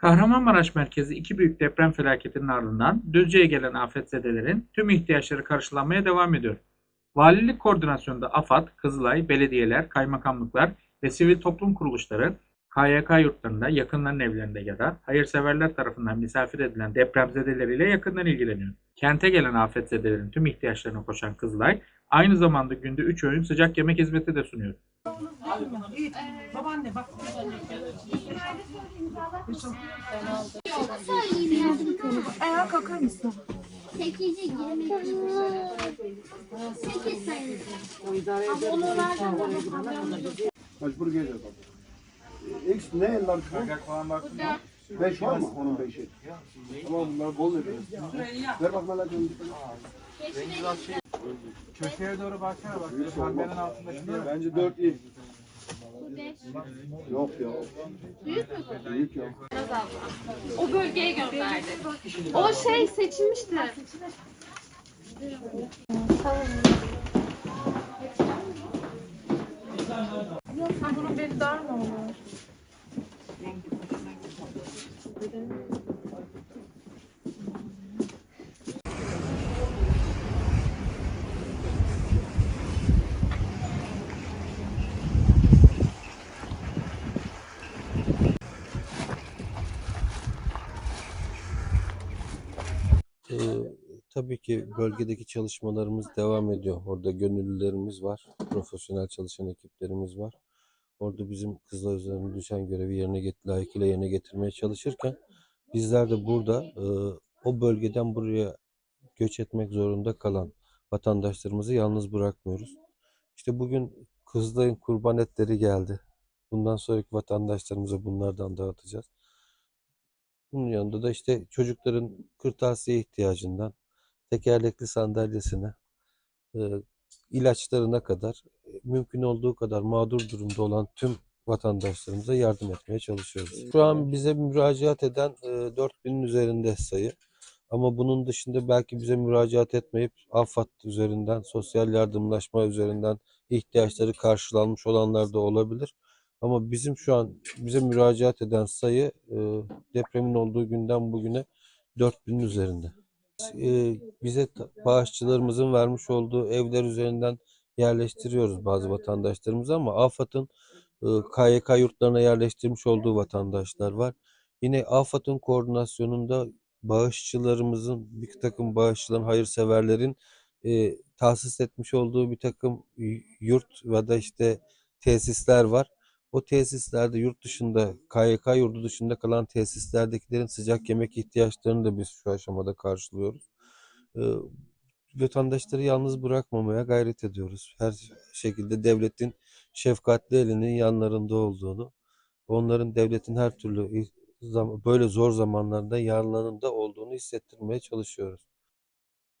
Kahramanmaraş merkezi iki büyük deprem felaketinin ardından Düzce'ye gelen afetzedelerin tüm ihtiyaçları karşılanmaya devam ediyor. Valilik koordinasyonunda AFAD, Kızılay, belediyeler, kaymakamlıklar ve sivil toplum kuruluşları KYK yurtlarında, yakınların evlerinde ya da hayırseverler tarafından misafir edilen depremzedeleriyle yakından ilgileniyor. Kente gelen afetzedelerin tüm ihtiyaçlarına koşan Kızılay, aynı zamanda günde 3 öğün sıcak yemek hizmeti de sunuyor. İyi. Babaanne bak. Söyleyeyim yardım konu. Ayağa kalkar mısın? Sekizi girmek Sekiz sayısı. Ama onlardan daha Mecbur geliyor bak. X ne eller bu? Beş var mı? Onun beşi. Tamam bunlar bol veriyor. Ver bak Melek Hanım. Köşeye doğru baksana bak. Pembenin altındaki? Bence dört iyi. Yok ya. Büyük mü bu? Büyük ya. O bölgeye gönderdi. O şey seçilmişti. Bunun bezi dar mı olur? Tabii ki bölgedeki çalışmalarımız devam ediyor. Orada gönüllülerimiz var, profesyonel çalışan ekiplerimiz var. Orada bizim kızlar üzerine düşen görevi yerine get layıkıyla yerine getirmeye çalışırken bizler de burada e, o bölgeden buraya göç etmek zorunda kalan vatandaşlarımızı yalnız bırakmıyoruz. İşte bugün Kızılay'ın kurban etleri geldi. Bundan sonraki vatandaşlarımıza bunlardan dağıtacağız. Bunun yanında da işte çocukların kırtasiye ihtiyacından tekerlekli sandalyesine, e, ilaçlarına kadar e, mümkün olduğu kadar mağdur durumda olan tüm vatandaşlarımıza yardım etmeye çalışıyoruz. Şu an bize müracaat eden e, 4000'in üzerinde sayı. Ama bunun dışında belki bize müracaat etmeyip AFAD üzerinden, sosyal yardımlaşma üzerinden ihtiyaçları karşılanmış olanlar da olabilir. Ama bizim şu an bize müracaat eden sayı e, depremin olduğu günden bugüne 4000'in üzerinde. E, bize bağışçılarımızın vermiş olduğu evler üzerinden yerleştiriyoruz bazı vatandaşlarımızı ama AFAD'ın e, KYK yurtlarına yerleştirmiş olduğu vatandaşlar var. Yine AFAD'ın koordinasyonunda bağışçılarımızın, bir takım bağışçıların, hayırseverlerin e, tahsis etmiş olduğu bir takım yurt ya da işte tesisler var. O tesislerde yurt dışında, KYK yurdu dışında kalan tesislerdekilerin sıcak yemek ihtiyaçlarını da biz şu aşamada karşılıyoruz. Ee, vatandaşları yalnız bırakmamaya gayret ediyoruz. Her şekilde devletin şefkatli elinin yanlarında olduğunu, onların devletin her türlü böyle zor zamanlarda yanlarında olduğunu hissettirmeye çalışıyoruz.